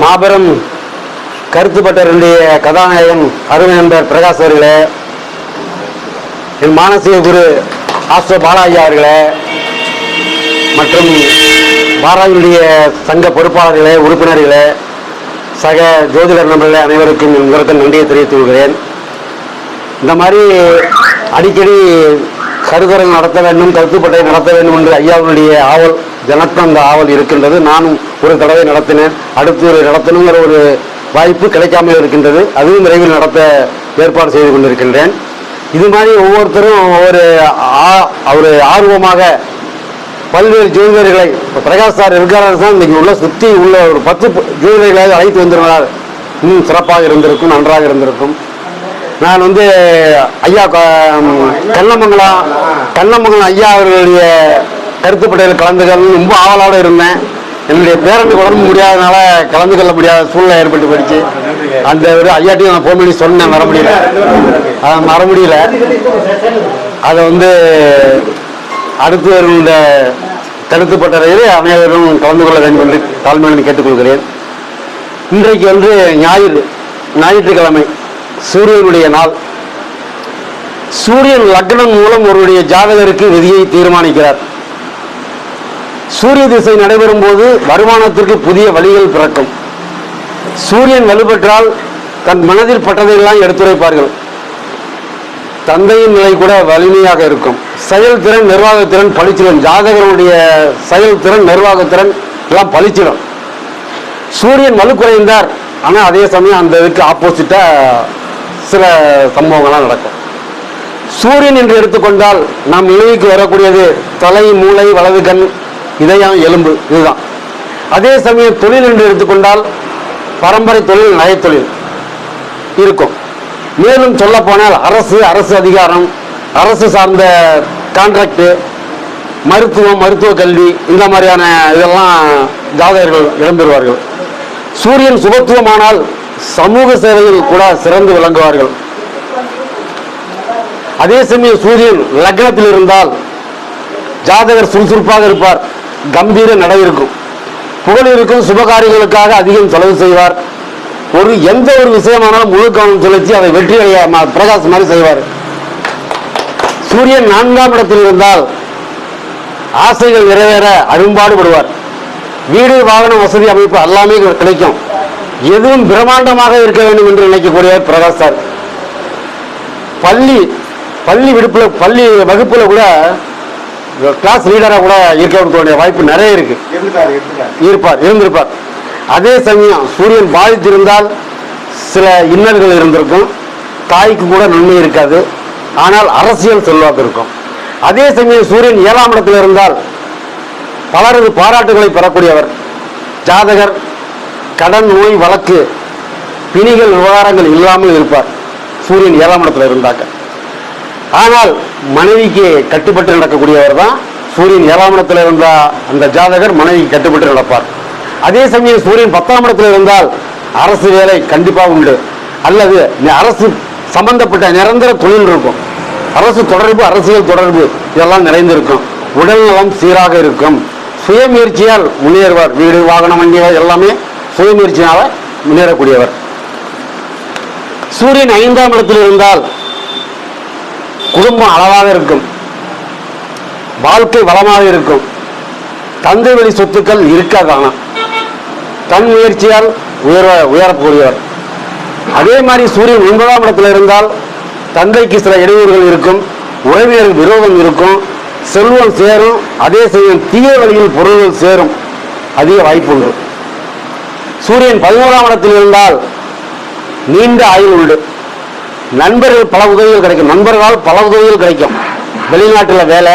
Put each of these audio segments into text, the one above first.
மாபெரும் கருத்துப்பட்டருடைய கதாநாயகன் அருமை நண்பர் பிரகாஷ் அவர்களே என் மானசீக குரு ஆஸ்ட்ரோ பாலாஜி அவர்களே மற்றும் பாராளுடைய சங்க பொறுப்பாளர்களே உறுப்பினர்களே சக ஜோதிடர் நண்பர்களே அனைவருக்கும் என் நன்றியை தெரிவித்துக் கொள்கிறேன். இந்த மாதிரி அடிக்கடி கருத்தரங்கு நடத்த வேண்டும் கருத்துப்பட்டை நடத்த வேண்டும் என்று ஐயாவுடைய ஆவல் எனக்கும் அந்த ஆவல் இருக்கின்றது. நானும் ஒரு தடவை நடத்தினேன். அடுத்து ஒரு நடத்தணுங்கிற ஒரு வாய்ப்பு கிடைக்காமல் இருக்கின்றது. அதுவும் விரைவில் நடத்த ஏற்பாடு செய்து கொண்டிருக்கின்றேன். இது மாதிரி ஒவ்வொருத்தரும் ஒவ்வொரு ஆ- ஒரு ஆர்வமாக பல்வேறு ஜோதிடர்களை இப்போ பிரகாஷ் சார் இருக்காரு தான் இன்னைக்கு உள்ள சுற்றி உள்ள ஒரு பத்து ப- அழைத்து வந்திருந்தார் இன்னும் சிறப்பாக இருந்திருக்கும் நன்றாக இருந்திருக்கும். நான் வந்து ஐயா கண்ணமங்கலம் கண்ணமங்கலம் ஐயா அவர்களுடைய கருத்துப்படையில் கலந்துக்கணும் ரொம்ப ஆவலோடு இருந்தேன். என்னுடைய பேரனுக்கு உடம்பு முடியாதனால கலந்து கொள்ள முடியாத சூழ்நிலை ஏற்பட்டு போயிடுச்சு. அந்த ஒரு ஐயாட்டையும் நான் ஃபோன் பண்ணி சொன்னேன் வர முடியல. அதை வர முடியல. அதை வந்து அடுத்து வருகின்ற கருத்துப்பட்டறையில் அனைவரும் கலந்து கொள்ள வேண்டும் என்று தாழ்மையுடன் கேட்டுக்கொள்கிறேன். இன்றைக்கு வந்து ஞாயிறு ஞாயிற்றுக்கிழமை சூரியனுடைய நாள். சூரியன் லக்னம் மூலம் ஒருவருடைய ஜாதகருக்கு விதியை தீர்மானிக்கிறார். சூரிய திசை நடைபெறும் போது வருமானத்திற்கு புதிய வழிகள் பிறக்கும். சூரியன் வலுப்பெற்றால் தன் மனதில் பட்டதையெல்லாம் எடுத்துரைப்பார்கள். தந்தையின் நிலை கூட வலிமையாக இருக்கும். செயல்திறன் நிர்வாகத்திறன் பளிச்சிடும் ஜாதகருடைய செயல்திறன் நிர்வாகத்திறன் எல்லாம் பளிச்சிடும் சூரியன் வலு குறைந்தார். ஆனால் அதே சமயம் அந்த இதுக்கு ஆப்போசிட்டாக சில சம்பவங்கள்லாம் நடக்கும். சூரியன் என்று எடுத்துக்கொண்டால் நாம் நினைவுக்கு வரக்கூடியது தலை மூளை வலது கண் இதயம் எலும்பு? இதுதான். அதே சமயம் தொழில் என்று எடுத்துக்கொண்டால் பரம்பரை தொழில் நயத்தொழில் இருக்கும். மேலும் சொல்ல போனால் அரசு அரசு அதிகாரம் அரசு சார்ந்த கான்ட்ராக்டு மருத்துவம் மருத்துவ கல்வி இந்த மாதிரியான இதெல்லாம் ஜாதகர்கள் இடம்பெறுவார்கள். சூரியன் சுபத்துவமானால் சமூக சேவையில் கூட சிறந்து விளங்குவார்கள். அதே சமயம் சூரியன் லக்னத்தில் இருந்தால் ஜாதகர் சுறுசுறுப்பாக இருப்பார். கம்பீர நடை இருக்கும். புகழ் இருக்கும் சுபகாரியங்களுக்காக அதிகம் செலவு செய்வார். ஒரு எந்த ஒரு விஷயமானாலும் முழு கவனம் செலுத்தி அதை வெற்றி அடைய ம- பிரகாஷ் மாதிரி செய்வார். சூரியன் நான்காம் இடத்தில் இருந்தால் ஆசைகள் நிறைவேற அரும்பாடுபடுவார். வீடு வாகன வசதி அமைப்பு எல்லாமே கிடைக்கும். எதுவும் பிரம்மாண்டமாக இருக்க வேண்டும் என்று நினைக்கக்கூடியவர் பிரகாஷ் சார். பள்ளி பள்ளி விடுப்பில் பள்ளி வகுப்பில் கூட கிளாஸ் லீடராக கூட இருக்கக்கூடிய வாய்ப்பு நிறைய இருக்கு. இருப்பார் இருந்திருப்பார். அதே சமயம் சூரியன் பாதித்திருந்தால் சில இன்னல்கள் இருந்திருக்கும். தாய்க்கு கூட நன்மை இருக்காது. ஆனால் அரசியல் செல்வாக்கு இருக்கும். அதே சமயம் சூரியன் ஏழாம் இடத்தில் இருந்தால் பலரது பாராட்டுகளை பெறக்கூடியவர் ஜாதகர் கடன் நோய் வழக்கு பிணிகள் விவகாரங்கள் இல்லாமல் இருப்பார். சூரியன் ஏழாம் இடத்துல இருந்தாக்க. ஆனால் மனைவிக்கு கட்டுப்பட்டு நடக்கக்கூடியவர் தான் சூரியன் ஏழாம் இடத்துல இருந்தால் அந்த ஜாதகர் மனைவிக்கு கட்டுப்பட்டு நடப்பார். அதே சமயம் சூரியன் பத்தாம் இடத்துல இருந்தால் அரசு வேலை கண்டிப்பாக உண்டு. அல்லது அரசு சம்பந்தப்பட்ட நிரந்தர தொழில் இருக்கும். அரசு தொடர்பு அரசியல் தொடர்பு இதெல்லாம் நிறைந்திருக்கும். உடல்நலம் சீராக இருக்கும். சுயமுயற்சியால் முன்னேறுவார். வீடு வாகனம் வண்டிகள் எல்லாமே சுயமுயற்சியால முன்னேறக்கூடியவர். சூரியன் ஐந்தாம் இடத்தில் இருந்தால் குடும்பம் அளவாக இருக்கும். வாழ்க்கை வளமாக இருக்கும். தந்தை வழி சொத்துக்கள் இருக்க காணும். தன் முயற்சியால் உயர உயரக்கூடியவர். அதே மாதிரி சூரியன் ஒன்பதாம் இடத்தில் இருந்தால் தந்தைக்கு சில இடையூறுகள் இருக்கும். உறவினர் விரோதம் இருக்கும். செல்வம் சேரும். அதே சமயம் தீய வழியில் பொருள்கள் சேரும். அதிக வாய்ப்பு உண்டு. சூரியன் பதினோராம் இடத்தில் இருந்தால் நீண்ட ஆயுள் உண்டு. நண்பர்கள் பல உதவிகள் கிடைக்கும். நண்பர்களால் பல உதவிகள் கிடைக்கும். வெளிநாட்டில் வேலை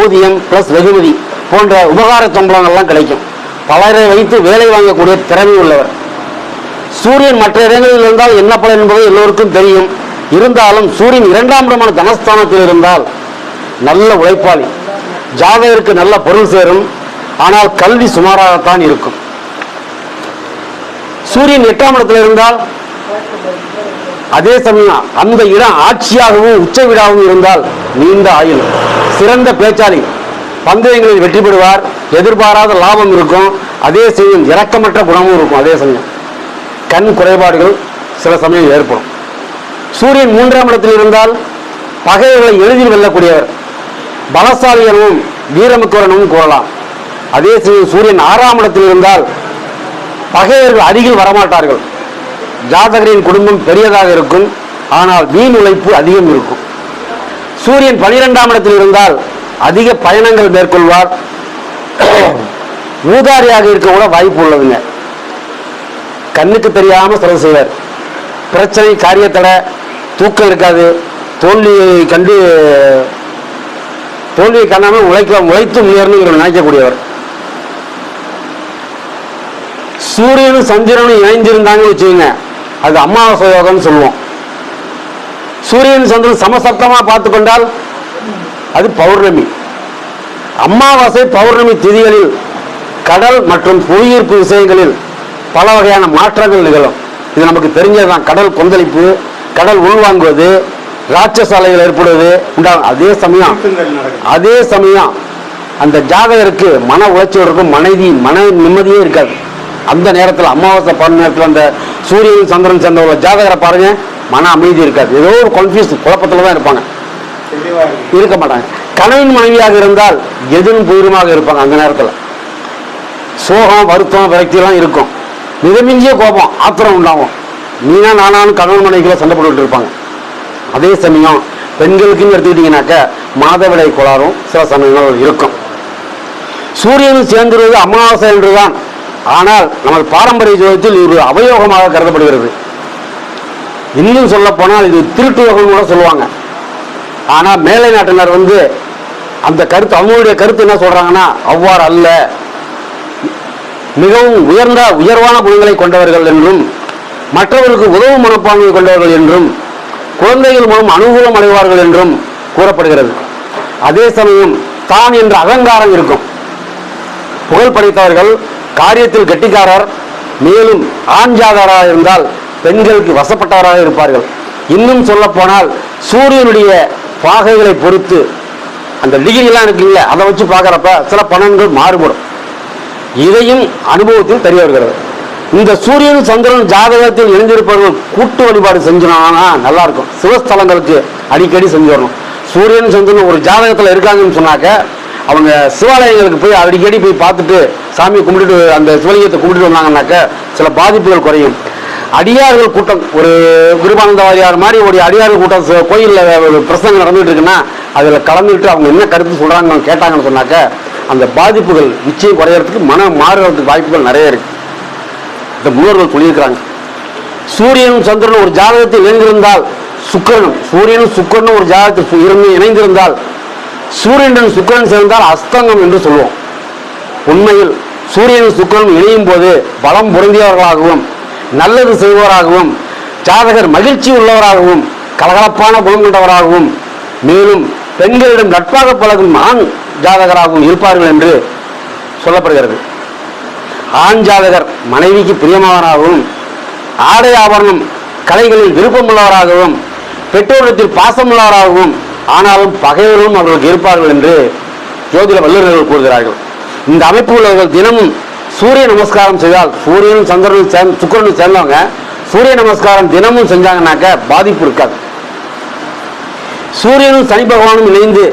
ஊதியம் ப்ளஸ் வெகுமதி போன்ற உபகார சம்பளங்கள்லாம் கிடைக்கும். பலரை வைத்து வேலை வாங்கக்கூடிய திறமை உள்ளவர். சூரியன் மற்ற இடங்களில் இருந்தால் என்ன பலன் என்பது எல்லோருக்கும் தெரியும். இருந்தாலும் சூரியன் இரண்டாம் இடமான தனஸ்தானத்தில் இருந்தால் நல்ல உழைப்பாளி. ஜாதகருக்கு நல்ல பொருள் சேரும். ஆனால் கல்வி சுமாராகத்தான் இருக்கும். சூரியன் எட்டாம் இடத்தில் இருந்தால் அதே சமயம் அந்த இடம் ஆட்சியாகவும் உச்ச வீடாகவும் இருந்தால் நீண்ட ஆயுள். சிறந்த பேச்சாளி. பந்தயங்களில் வெற்றி பெறுவார் எதிர்பாராத லாபம் இருக்கும். அதே சமயம் இறக்கமற்ற குணமும் இருக்கும். அதே சமயம் கண் குறைபாடுகள் சில சமயம் ஏற்படும். சூரியன் மூன்றாம் இடத்தில் இருந்தால் பகைவர்களை எளிதில் வெல்லக்கூடியவர். பலசாலி எனவும் வீரமிக்கவர் எனவும் கூறலாம். அதே சமயம் சூரியன் ஆறாம் இடத்தில் இருந்தால் பகைவர்கள் அருகில் வரமாட்டார்கள். ஜாதகரின் குடும்பம் பெரியதாக இருக்கும். ஆனால் வீண் உழைப்பு அதிகம் இருக்கும். சூரியன் பனிரெண்டாம் இடத்தில் இருந்தால் அதிக பயணங்கள் மேற்கொள்வார். ஊதாரியாக இருக்க கூட வாய்ப்பு உள்ளதுங்க. கண்ணுக்கு தெரியாம செலவு செய்வார். பிரச்சனை காரியத்தடை தூக்கம் இருக்காது. தோல்வியை கண்டு தோல்வியை காணாமல் உழைக்க உழைத்து முன்னேறணும் நினைக்கக்கூடியவர். சூரியனும் சந்திரனும் இணைந்திருந்தாங்கன்னு வச்சுக்கோங்க. அது அமாவாசை யோகம்னு சொல்லுவோம். சூரியன் சந்திரன் சமசப்தமா பார்த்து கொண்டால் அது பௌர்ணமி. அமாவாசை பௌர்ணமி திதிகளில் கடல் மற்றும் புவியீர்ப்பு விஷயங்களில் பல வகையான மாற்றங்கள் நிகழும். இது நமக்கு தெரிஞ்சதுதான். கடல் கொந்தளிப்பு கடல் உள்வாங்குவது ராட்சச அலைகள் ஏற்படுவது உண்டாகும் அதே சமயம் அதே சமயம் அந்த ஜாதகருக்கு மன உளைச்சல் இருக்கும் மனைவி மன நிம்மதியே இருக்காது. அந்த நேரத்தில் அமாவாசை பருவ நேரத்தில் அந்த சூரியன் சந்திரன் சேர்ந்த உள்ள ஜாதகரை பாருங்க. மன அமைதி இருக்காது. ஏதோ ஒரு கன்ஃபியூஸ் குழப்பத்தில் தான் இருப்பாங்க. இருக்க மாட்டாங்க. கணவன் மனைவியாக இருந்தால் எதிரும் புதிருமாக இருப்பாங்க அந்த நேரத்தில். சோகம் வருத்தம் விரக்தியெல்லாம் இருக்கும். மிதமிஞ்சிய கோபம் ஆத்திரம் உண்டாகும். நீனா நானானு கணவன் மனைவிகளை சண்டை போட்டுட்டு இருப்பாங்க. அதே சமயம் பெண்களுக்குன்னு எடுத்துக்கிட்டீங்கன்னாக்க மாதவிடை கோளாறும் சில சமயங்கள் இருக்கும். சூரியனும் சேர்ந்துருவது அமாவாசை என்றுதான். ஆனால் நமது பாரம்பரிய ஜோதிடத்தில் இது ஒரு அவயோகமாக கருதப்படுகிறது. இன்னும் சொல்ல போனால் இது திருட்டு யோகம் கூட சொல்லுவாங்க. ஆனால் மேலை நாட்டினர் வந்து அந்த கருத்து அவங்களுடைய கருத்து என்ன சொல்றாங்கன்னா அவ்வாறு அல்ல. மிகவும் உயர்ந்த உயர்வான குணங்களை கொண்டவர்கள் என்றும் மற்றவர்களுக்கு உதவும் மனப்பான்மை கொண்டவர்கள் என்றும் குழந்தைகள் மூலம் அனுகூலம் அடைவார்கள் என்றும் கூறப்படுகிறது. அதே சமயம் தான் என்ற அகங்காரம் இருக்கும். புகழ் படைத்தவர்கள் காரியத்தில் கெட்டிக்காரர் மேலும் ஆண் ஜாதாராக இருந்தால் பெண்களுக்கு வசப்பட்டவராக இருப்பார்கள். இன்னும் சொல்ல போனால் சூரியனுடைய பாகைகளை பொறுத்து அந்த டிகிரிலாம் இருக்குல்ல அதை வச்சு பார்க்குறப்ப சில பணங்கள் மாறுபடும். இதையும் அனுபவத்தில் தெரிய வருகிறது. இந்த சூரியன் சந்திரன் ஜாதகத்தில் இணைந்திருப்பவர்கள் கூட்டு வழிபாடு செஞ்சோம்னா நல்லா இருக்கும் சிவஸ்தலங்களுக்கு அடிக்கடி செஞ்சு வரணும். சூரியன் சந்திரன் ஒரு ஜாதகத்தில் இருக்காங்கன்னு சொன்னாக்க அவங்க சிவாலயங்களுக்கு போய் அடிக்கடி போய் பார்த்துட்டு சாமியை கும்பிட்டுட்டு அந்த சிவலிங்கத்தை கும்பிட்டுட்டு வந்தாங்கன்னாக்க சில பாதிப்புகள் குறையும். அடியார்கள் கூட்டம் ஒரு குருபானந்த வாரியார் மாதிரி ஒரு அடியார்கள் கூட்டம் கோயிலில் ஒரு பிரசங்கம் நடந்துட்டு இருக்குன்னா அதில் கலந்துட்டு அவங்க என்ன கருத்து சொல்கிறாங்கன்னு கேட்டாங்கன்னு சொன்னாக்க அந்த பாதிப்புகள் நிச்சயம் குறையறதுக்கு மனம் மாறுறதுக்கு வாய்ப்புகள் நிறைய இருக்கு. இந்த முன்னோர்கள் சொல்லியிருக்கிறாங்க. சூரியனும் சந்திரனும் ஒரு ஜாதகத்தில் இணைந்திருந்தால் சுக்கிரனும் சூரியனும் சுக்கிரனும் ஒரு ஜாதகத்தில் இருந்து இணைந்திருந்தால் சூரியனுடன் சுக்கரன் சேர்ந்தால் அஸ்தங்கம் என்று சொல்லுவோம். உண்மையில் சூரியனும் சுக்கிரனும் இணையும் போது பலம் பொருந்தியவர்களாகவும் நல்லது செய்பவராகவும் ஜாதகர் மகிழ்ச்சி உள்ளவராகவும் கலகலப்பான குணம் கொண்டவராகவும் மேலும் பெண்களிடம் நட்பாக பழகும் ஆண் ஜாதகராகவும் இருப்பார்கள் என்று சொல்லப்படுகிறது. ஆண் ஜாதகர் மனைவிக்கு பிரியமானவராகவும் ஆடை ஆபரணம் கலைகளில் விருப்பமுள்ளவராகவும் பெற்றோரிடத்தில் பாசமுள்ளவராகவும் ஆனாலும் பகைவர்களும் அவர்களுக்கு இருப்பார்கள் என்று ஜோதிட வல்லுநர்கள் கூறுகிறார்கள். இந்த அமைப்பு உள்ளவர்கள் தினமும் சூரிய நமஸ்காரம் செய்தால் சூரியனும் சந்திரனும் சேர்ந்து சுக்கரனும் சேர்ந்தவங்க சூரிய நமஸ்காரம் தினமும் செஞ்சாங்கன்னாக்க பாதிப்பு இருக்காது. சூரியனும் சனி பகவானும் இணைந்து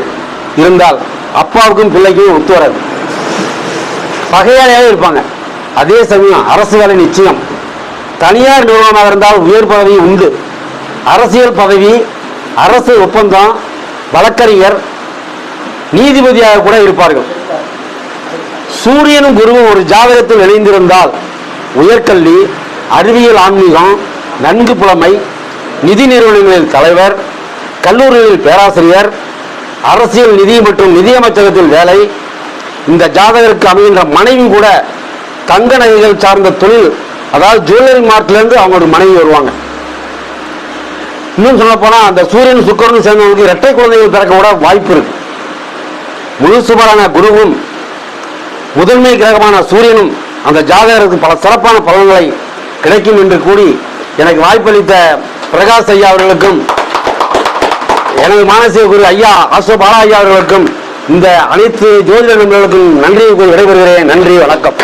இருந்தால் அப்பாவுக்கும் பிள்ளைக்கும் ஒத்து வராது. பகையாளியாக இருப்பாங்க. அதே சமயம் அரசு வேலை நிச்சயம். தனியார் நிறுவனமாக இருந்தால் உயர் பதவி உண்டு. அரசியல் பதவி அரசு ஒப்பந்தம் வழக்கறிஞர் நீதிபதியாக கூட இருப்பார்கள். சூரியனும் குருவும் ஒரு ஜாதகத்தில் இணைந்திருந்தால் உயர்கல்வி அறிவியல் ஆன்மீகம் நன்கு புலமை நிதி நிறுவனங்களில் தலைவர் கல்லூரிகளில் பேராசிரியர் அரசியல் நிதி மற்றும் நிதியமைச்சகத்தில் வேலை இந்த ஜாதகருக்கு அமைகின்ற மனைவி கூட தங்க நகைகள் சார்ந்த தொழில் அதாவது ஜுவல்லரி மார்ட்லேருந்து அவங்களோட மனைவி வருவாங்க. இன்னும் சொல்ல போனால் அந்த சூரியன் சுக்கரனும் சேர்ந்தவங்களுக்கு இரட்டை குழந்தைகள் பிறக்க கூட வாய்ப்பு இருக்கு. முழுசுபரான குருவும் முதன்மை கிரகமான சூரியனும் அந்த ஜாதகருக்கு பல சிறப்பான பலன்களை கிடைக்கும் என்று கூறி எனக்கு வாய்ப்பளித்த பிரகாஷ் ஐயா அவர்களுக்கும் எனது மானசீக குரு ஐயா அசோ பாலா ஐயா அவர்களுக்கும் இந்த அனைத்து ஜோதிட நண்பர்களுக்கும் நன்றி கூறி விடைபெறுகிறேன். நன்றி வணக்கம்.